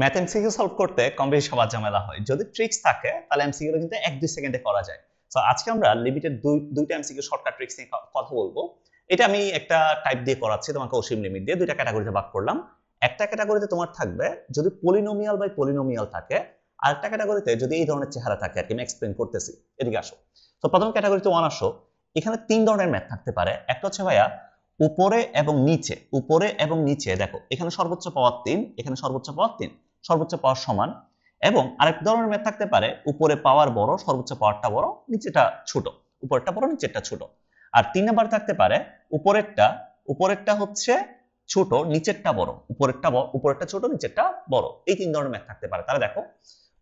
Math MCQ solve করতে কম বেশি সবার ঝামেলা হয়। যদি ট্রিক্স থাকে, তাহলে এমসিকিউ কিন্তু এক দুই সেকেন্ডে করা যায়। তো আজকে আমরা লিমিটেড দুই, দুইটা এমসিকিউ শর্টকাট ট্রিক্স নিয়ে কথা বলব। এটা আমি একটা টাইপ দিয়ে করাচ্ছি, তোমাকে অসীম লিমিট দিয়ে। দুইটা ক্যাটাগরিতে ভাগ করলাম। একটা ক্যাটাগরিতে তোমার থাকবে, যদি পলিনোমিয়াল বাই পলিনোমিয়াল থাকে আর আরেকটা ক্যাটাগরিতে যদি এই ধরনের চেহারা থাকে আর কি, আমি এক্সপ্লেন করতেছি। এদিকে আসো। তো প্রথম ক্যাটাগরিতে ওয়ান আসো। এখানে তিন ধরনের ম্যাথ থাকতে পারে। একটা হচ্ছে ভাইয়া উপরে এবং নিচে, উপরে এবং নিচে, দেখো, এখানে সর্বোচ্চ পাওয়ার তিন, এখানে সর্বোচ্চ পাওয়ার তিন, সর্বোচ্চ পাওয়ার সমান, এবং আরেক ধরনের ম্যাথ থাকতে পারে, উপরে পাওয়ার বড়, সর্বোচ্চ পাওয়ারটা বড়, নিচেটা ছোট, উপরেরটা বড়, নিচেরটা ছোট। আর তিন নাম্বার থাকতে পারে, উপরেরটা উপরেরটা হচ্ছে ছোট, নিচেরটা বড়, উপরেরটা উপরেরটা ছোট, নিচেরটা বড়, এই তিন ধরনের ম্যাথ থাকতে পারে। তাহলে দেখো,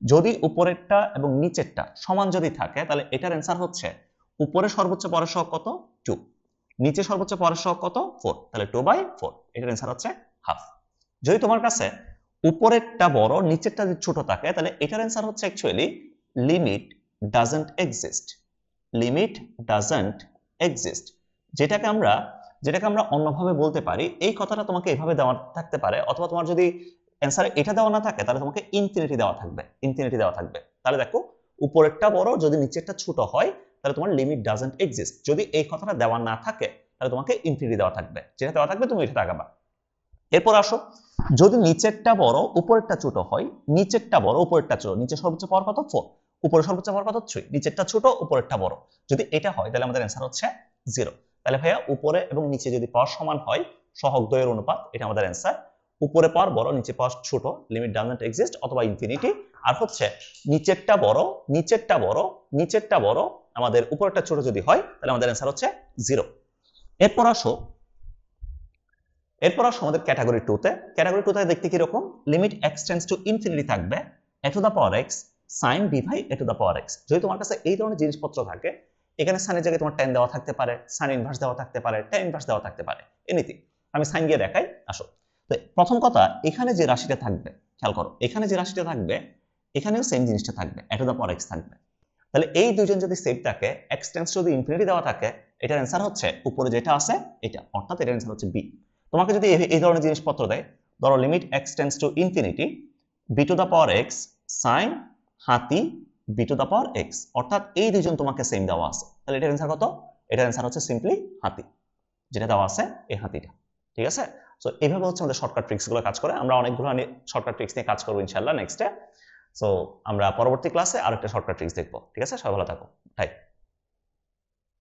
যদি উপরেরটা এবং নিচেরটা সমান যদি থাকে, তাহলে এটার অ্যান্সার হচ্ছে, উপরে সর্বোচ্চ পাওয়ার সহগ কত? টু নিচে সর্বোচ্চ পাওয়ার সহগ কত? ফোর তাহলে টু বাই ফোর এটার অ্যান্সার হচ্ছে হাফ যদি তোমার কাছে উপরেরটা বড়, নিচেরটা যদি ছোট থাকে, তাহলে এটার অ্যান্সার হচ্ছে actually limit doesn't exist limit doesn't exist যেটাকে আমরা যেটাকে আমরা অন্যভাবে বলতে পারি, এই কথাটা তোমাকে এভাবে দেওয়া থাকতে পারে, অথবা তোমার যদি অ্যান্সারে এটা দেওয়া না থাকে, তাহলে তোমাকে ইনফিনিটি দেওয়া থাকবে ইনফিনিটি দেওয়া থাকবে। তাহলে দেখো, উপরেরটা বড়, যদি নিচেরটা ছোট হয় তাহলে তোমার লিমিট ডাজন্ট এক্সিস্ট যদি এই কথাটা দেওয়া না থাকে, তাহলে তোমাকে ইনফিনিটি দেওয়া থাকবে। যেটা দেওয়া থাকবে, তুমি এটা তাকাবা এরপর আসো, যদি নিচেরটা বড়, উপরেরটা ছোট হয়, নিচেরটা বড়, উপরেরটা ছোট, নিচে সর্বোচ্চ পাওয়ার কত? ফোর উপরে সর্বোচ্চ পাওয়ার কত? থ্রি নিচেরটা ছোট, উপরেরটা বড়। যদি এটা হয়, তাহলে আমাদের অ্যান্সার হচ্ছে জিরো তাহলে ভাইয়া, উপরে এবং নিচে যদি পাওয়ার সমান হয়, সহগ দ্বয়ের অনুপাত, এটা আমাদের অ্যান্সার উপরে পাওয়ার বড়, নিচে পাওয়ার ছোট লিমিট ডাজন্ট এক্সিস্ট অথবা ইনফিনিটি আর হচ্ছে, নিচেরটা বড় নিচেরটা বড় নিচেরটা বড় আমাদের উপরেরটা ছোট যদি হয়, তাহলে আমাদের অ্যান্সার হচ্ছে জিরো এরপর আসো এরপর আসো আমাদের ক্যাটাগরি টুতে ক্যাটাগরি টুতে দেখতে কীরকম? Limit x tends to infinity থাকবে a to the power x sine b by a to the power x যদি তোমার কাছে এই ধরনের জিনিসপত্র থাকে, এখানে সাইনের জায়গায় তোমার টেন দেওয়া থাকতে পারে সাইন ইনভার্স দেওয়া থাকতে পারে টেন ইনভার্স দেওয়া থাকতে পারে এনিথিং আমি সাইন দিয়ে দেখাই, আসো। তো প্রথম কথা, এখানে যে রাশিটা থাকবে, খেয়াল করো, এখানে যে রাশিটা থাকবে, এখানেও সেম জিনিসটা থাকবে a to the power x থাকবে। তাহলে এই দুইজন যদি সেম থাকে এক্স টেন্স যদি ইনফিনিটি দেওয়া থাকে, এটার অ্যান্সার হচ্ছে উপরে যেটা আছে এটা, অর্থাৎ এটার অ্যান্সার হচ্ছে বি তোমাকে যদি এই- ধরনের জিনিসপত্র দেয়, ধরো limit x tends to infinity b to the power x sine হাতি b to the power x অর্থাৎ এই দুইজন তোমাকে সেম দেওয়া আছে। তাহলে এটার অ্যান্সার কত? এটার অ্যান্সার হচ্ছে সিম্পলি হাতি, যেটা দেওয়া আছে এই হাতিটা, ঠিক আছে? সো এইভাবে হচ্ছে আমাদের শর্টকাট ট্রিক্সগুলো কাজ করে। আমরা অনেকগুলো শর্টকাট ট্রিক্স নিয়ে কাজ করব ইনশাল্লাহ নেক্সটে সো আমরা পরবর্তী ক্লাসে আরেকটা শর্টকাট ট্রিক্স দেখব। ঠিক আছে? সবাই ভালো থাকো।